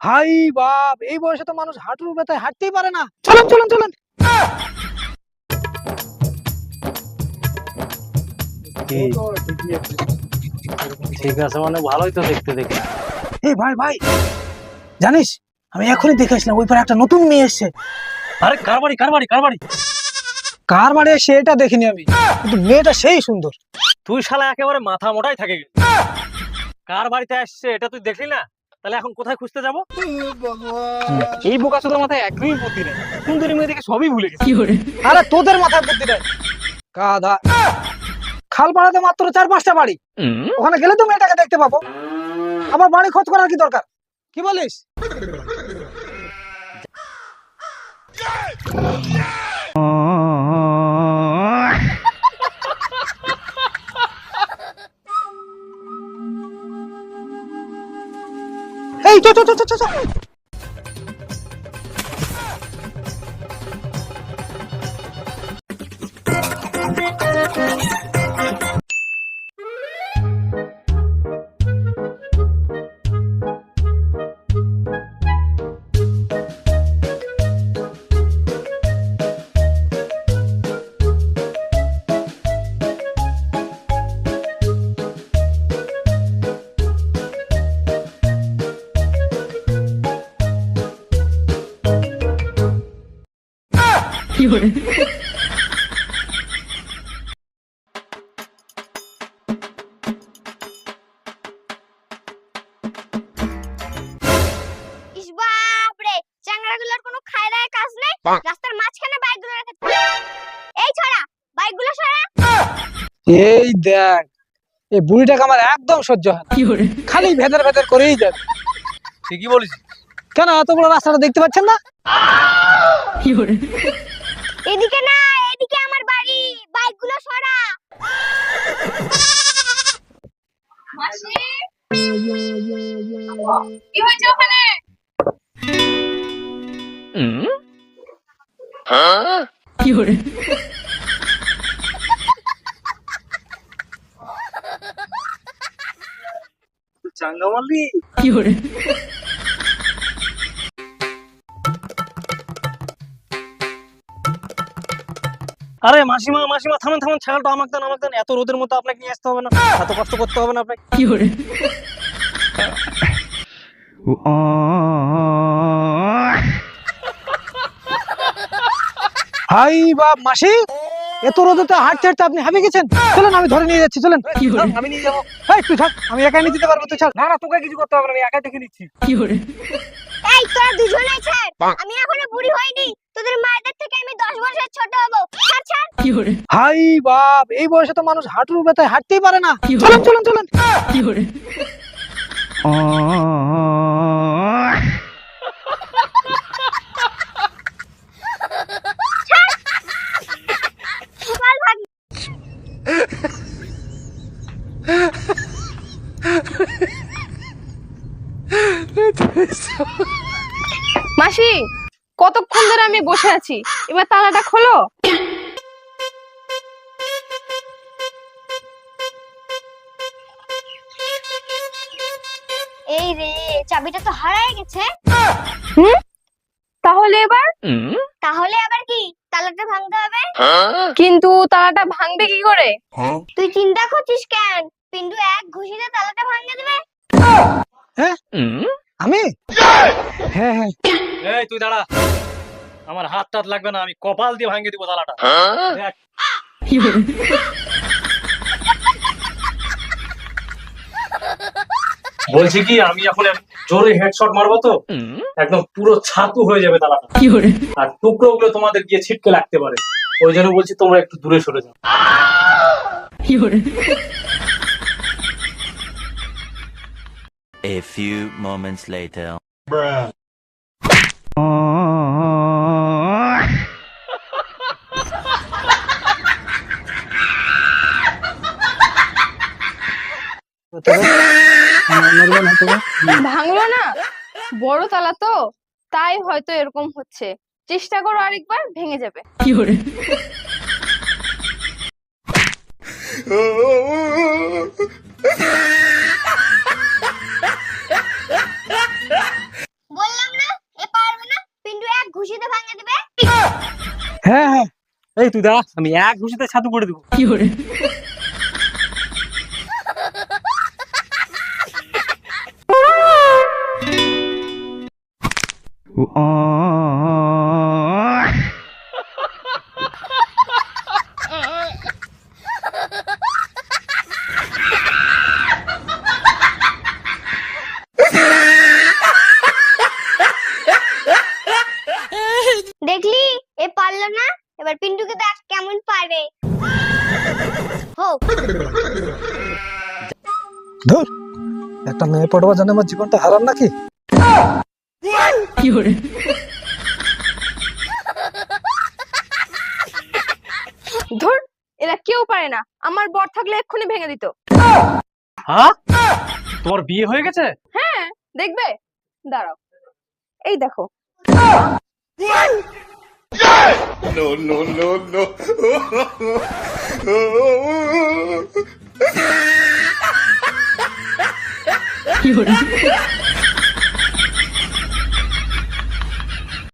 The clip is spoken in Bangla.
হাই বাপ এই বয়সে তো মানুষ হাঁটুর ব্যথায় হাঁটতেই পারে না। চলুন চলুন চলুন। ঠিক আছে মানে ভালোই তো দেখতে দেখে। এই ভাই ভাই জানিস আমি এখনই দেখে আসলাম ওই পারে একটা নতুন মেয়ে এসছে। আরে কার বাড়ি কার বাড়ি কার বাড়ি? কার বাড়ি এটা দেখিনি আমি। কিন্তু মেয়েটা সেই সুন্দর। তুই শালা একেবারে মাথা মোটাই থাকে। গেছিস। কার বাড়িতে আসছে এটা তুই দেখলি না? তাহলে এখন কোথায় খুঁজতে যাব? এই বোকা চোদার মাথায় একদমই বুদ্ধি নেই। সুন্দরী মেয়ে দেখে সবই ভুলে গেছি। আরে তোদের মাথায় বুদ্ধি দেয় কাদা। খাল পাড়াতে মাত্র চার পাঁচটা বাড়ি। ওখানে গেলে তো মেয়েটাকে দেখতে পাবো। আমার বাড়ি খোঁজ করার কি দরকার? কি বলিস? 哎，走走走走走走。ইস বাপরে চ্যাংড়াগুলোর কোনো খায় কাজ নেই? রাস্তার মাঝখানে বাইকগুলো রেখে এই ছড়া বাইকগুলো সরা। এই দেখ এই বুড়িটাকে আমার একদম সহ্য হয় না। খালি ভেতর ভেতর করেই যাবে ঠিকই বলিস কেন এত বড় রাস্তাটা দেখতে পাচ্ছেন না? এদিকে না এদিকে আমার বাড়ি। বাইকগুলো সরা। মাসি। কি হয়েছে ওখানে? চাঙ্গা মারলি আরে মাসিমা মাসিমা থামেন থামেন ছাগলটা আমাকে দেন আমাকে দেন। এত রোদের মধ্যে আপনাকে নিয়ে আসতে হবে না। এত কষ্ট করতে হবে না আপনাকে। কি হাই বাপ মাসি। এত রোদে তো হাঁটতে হাঁটতে আপনি হাঁপে গেছেন। চলেন আমি ধরে নিয়ে যাচ্ছি চলেন। আমি নিয়ে যাব। এই তুই থাক আমি একাই নিয়ে যেতে পারব তুই ছাড়। না না তোকে কিছু করতে হবে না আমি একাই দেখে নিচ্ছি। এই তোরা দুজনেই ছাড়। আমি এখনও বুড়ি হইনি। তোদের মায়েদের থেকে আমি দশ বছর ছোট হব। ছাড় ছাড়। হাই বাপ এই বয়সে তো মানুষ হাঁটুর ব্যথায় হাঁটতেই পারে না। চলেন চলেন চলেন। চল মাসি কতক্ষণ ধরে আমি বসে আছি? এবার তালাটা খোলো। এই রে চাবিটা তো হারায় গেছে। হুম? তাহলে এবার? তাহলে আবার কি? তালাটা ভাঙতে হবে? কিন্তু তালাটা ভাঙবে কি করে? তুই চিন্তা করছিস কেন? পিন্টু এক ঘুষিতে তালাটা ভাঙে দেবে। আমি? হ্যাঁ হ্যাঁ। এই তুই দাঁড়া। আমার হাত টাত লাগবে না আমি কপাল দিয়ে ভাঙিয়ে দিব তালাটা দেখ। বলছি কি আমি এখন জোরে হেডশট মারবো তো একদম পুরো ছাতু হয়ে যাবে তালাটা আর টুকরো গুলো তোমাদের গিয়ে ছিটকে লাগতে পারে। ওই জন্য বলছি তোমরা একটু দূরে সরে যাও। A few moments later. ভাঙলো না? বড় তালা তো তাই হয়তো এরকম হচ্ছে। চেষ্টা করো আরেকবার ভেঙে যাবে। হ্যাঁ হ্যাঁ। এই তুই দাঁড়া আমি এক ঘুষিতে ছাতু করে দেবো। কি করে? দেখলি? এ পারল না? এবার পিন্টুকে দেখ কেমন পারে ধুর, একটা মেয়ে পড়বার জন্য আমার জীবনটা হারাম নাকি? ধর এরা কেউ পারে না। আমার বর থাকলে এক্ষুনি ভেঙে দিত। হ্যাঁ? তোমার বিয়ে হয়ে গেছে? হ্যাঁ দেখবে? দাঁড়াও। এই দেখো। No.